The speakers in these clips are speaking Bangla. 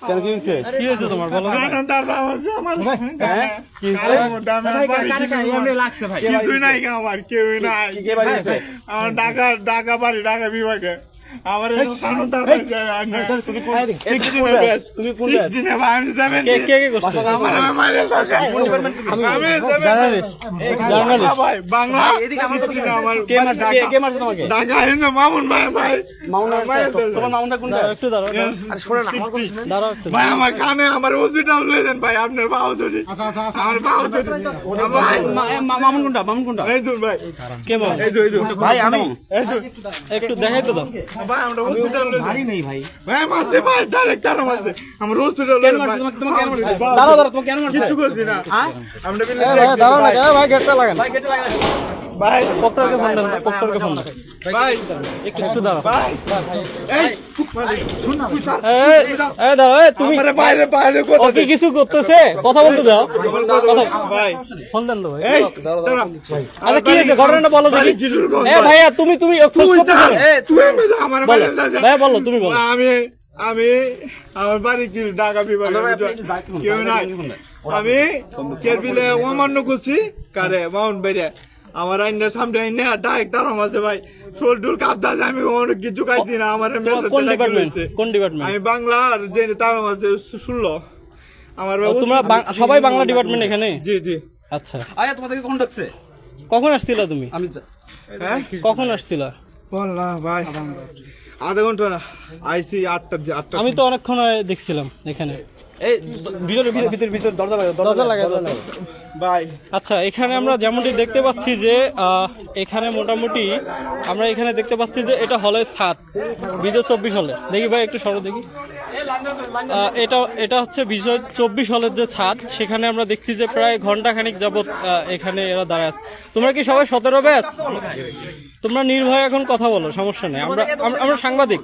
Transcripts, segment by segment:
কেন কি হয়েছে কি হয়েছে তোমার? বলো তো? হ্যাঁ? কি হয়েছে লাগছে ভাই। কিছুই নাই আমার কেউ নাই। কি কে বাড়ি আছে আমার ঢাকা ঢাকা বাড়ি ঢাকা বিভাগে। আমার তুমি কোন তুমি কোন সিক্সটিনে আমি সেভেন কে কে কে করছে? আমার মাইরে জার্নালিস্ট জার্নালিস্ট ভাই বাংলা। সিক্সটিনে আমার কে মারছে? কে- কে মারছে তোমাকে? ঢাকা হিন্দু মামুন ভাই ভাই। মাউন্ট তোমার মাউন্টটা কোনটা? দাঁড়াও একটু দাঁড়াও। দাঁড়াও একটু। ভাই আমার কানে আমার হসপিটাল লয়ে যান ভাই আপনার বাহু ধরি আমার বাহু ধরি ভাই। মা- এ, মা- মামুন কোনটা? মামুন কোনটা? এই দুন ভাই। কে মার এই দুন ভাই আমি একটু দেখাই তো দাও। ভাই আমরা হসপিটাল লয়ে নেই ভাই। ভাই মাসে ভাই ডাইরেক্ট তার মাসে আমার হসপিটাল কেন মারছে তোমাকে তোমাকে কেন মারছে দাঁড়াও দাঁড়াও তোমাকে কেন মারছে কিছু করছি না। আমরা দাঁড়াও না ভাই গেটটা লাগান। ভাই গেটটা লাগা ভাই ফোন দেন ফোন দেন ভাই একটু একটু দাঁড়াও ভাই এই শুন না এই এই দাঁড়াও এই তুমি আমারে বাইরে বাইরে কথা কি কিছু করতেছে কথা বলতে দাও ভাই ফোন দেন তো ভাই এই দাঁড়া আচ্ছা কি হয়েছে ঘটনাটা বলো দেখি এ ভাইয়া তুমি তুমি খোঁজ তুই আমার বলো বাইরে যা, যা। বলো তুমি বলো আমি আমি আমার বাড়ি কি ঢাকা বিভাগে কেউ নাই আমি কেরবিলে অমান্য করছি কারে মাউন্ট বাইরে আমার আইনের সামনে আইনে ডাইরেক্ট আরাম আছে ভাই। শোল টুল কাপ আছে আমি অনেক কিছু খাইছি না আমার কোন ডিপার্টমেন্ট কোন ডিপার্টমেন্ট আমি বাংলার আর যে তারাম আছে শুনলো? আমার বাবু- তোমরা সবাই বাংলা ডিপার্টমেন্ট এখানে? জি জি। আচ্ছা। আয়া তোমাদেরকে কোন ডাকছে? কখন আসছিলা তুমি? আমি হ্যাঁ? কখন আসছিলা? বললা ভাই। আধা ঘণ্টা না আইসি আটটা আটটা আমি তো অনেকক্ষণ দেখছিলাম এখানে। এই ভিতরে ভিতরে ভিতরে ভিতরে দরজা লাগা দরজা দরজা লাগাই। আচ্ছা এখানে আমরা যেমনটি দেখতে পাচ্ছি যে আহ, এখানে মোটামুটি আমরা এখানে দেখতে পাচ্ছি যে এটা হলে ছাদ বিজয় চব্বিশ হলে। দেখি ভাই একটু সরো দেখি। এটা এটা হচ্ছে বিজয় চব্বিশ হলের যে ছাদ সেখানে আমরা দেখছি যে প্রায় ঘণ্টা খানিক যাবৎ এখানে এরা দাঁড়ায় আছে। তোমরা কি সবাই সতেরো ব্যাচ? তোমরা নির্ভয় এখন কথা বলো সমস্যা নেই। আমরা আমরা- সাংবাদিক।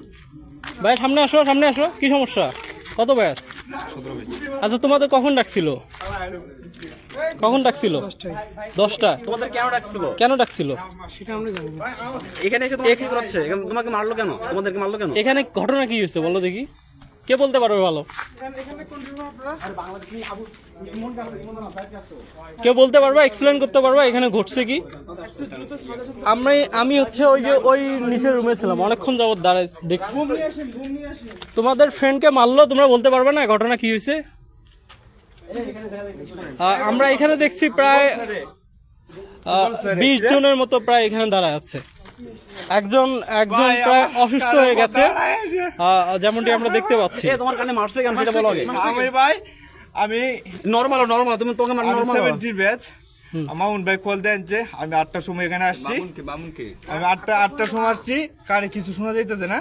ভাই সামনে আসো সামনে আসো। কি সমস্যা? কত ব্যাচ? আচ্ছা তোমাদের কখন ডাকছিল? কখন ডাকছিল? দশটা তোমাদের কেন ডাকছিল? কেন ডাকছিল? এখানে এসে তোমাকে মারলো কেন? তোমাদেরকে মারলো কেন? এখানে ঘটনা কি হয়েছে বলো দেখি। কে বলতে পারবে ভালো? কেউ বলতে পারবা? এক্সপ্লেন করতে পারবা? এখানে ঘটছে কি? আমি আমি হচ্ছে ওই যে ওই নিচের রুমে ছিলাম। অনেকক্ষণ যাবত দাঁড়ায় দেখছি। তোমাদের ফ্রেন্ডকে মারলো? তোমরা বলতে পারবে না? ঘটনা কি হয়েছে? আমরা এখানে দেখছি প্রায় বিশ জনের মতো প্রায় এখানে দাঁড়ায় আছে। একজন একজন প্রায় অসুস্থ হয়ে গেছে। যেমনটি আমরা দেখতে পাচ্ছি। তোমার কানে মারছে কেন সেটা বলো আগে। আমি ভাই আমি নরমাল নরমাল তুমি তোমাকে মার আমি নরমাল সেভেন্টির ব্যাচ মামুন ভাই কল দেন যে আমি আটটার সময় এখানে আসছি। আমি আটটা আটটার সময় আসছি। কারে কিছু শোনা যাইতেছে না।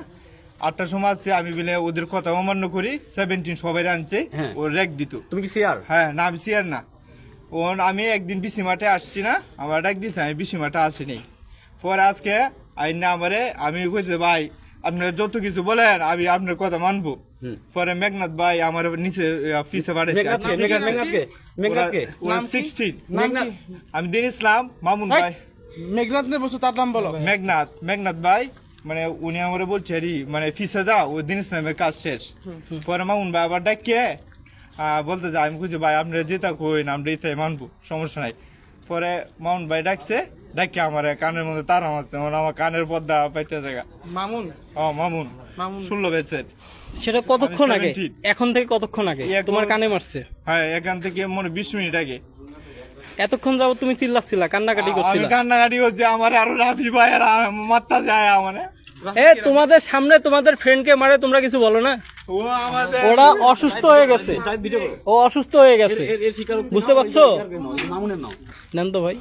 আটটার সময় আসছি আমি বলে ওদের কথা অমান্য করি। সেভেন্টিন সবাই আনছে। হ্যাঁ। ও রেক দিত। তুমি কি শেয়ার হ্যাঁ না আমি সিয়ার না। ও আমি একদিন বিসি মাঠে আসছি না। আমার ডাক দিছে আমি বিসি মাঠে আসিনি। পরে আজকে আই না আমারে আমি কইতে ভাই আপনার যত কিছু বলেন আমি আপনার কথা মানবো। পরে মেঘনাথ ভাই আমার নিচে পিছে? সিক্সটিন মেঘনাথ আমি দিন ইসলাম মামুন ভাই। মেঘনাথ নে বসো তার নাম বলো। মেঘনাথ মেঘনাথ ভাই মানে উনি আমার বলছে রি মানে ফিসে যাও ও দিন ইসলামের কাজ শেষ। পরে মামুন ভাই আবার ডাকিয়ে বলতে যা আমি খুঁজে ভাই আপনারা যেটা কইন আমরা এটাই মানবো সমস্যা নাই। পরে মামুন ভাই ডাকছে ডাকি আমার কানের মধ্যে তার আমার আমার কানের পর্দা পাইতে জায়গা। মামুন? ও মামুন। মামুন। ষোলো বেচের সেটা কতক্ষণ আগে? এখন থেকে কতক্ষণ আগে? তোমার কানে মারছে? হ্যাঁ এখান থেকে মনে বিশ মিনিট আগে। এতক্ষণ যাবত তুমি চিল্লাচ্ছিলা কান্নাকাটি আমি করছিলা? কান্নাকাটি হচ্ছে আমার আরও রাফি ভাই আর মাত্রা যায় মানে এ তোমাদের সামনে তোমাদের ফ্রেন্ডকে মারে তোমরা কিছু বলো না? ওরা অসুস্থ হয়ে গেছে। ও অসুস্থ হয়ে গেছে। এর- এর শিকার বুঝতে পারছ? নেন তো ভাই।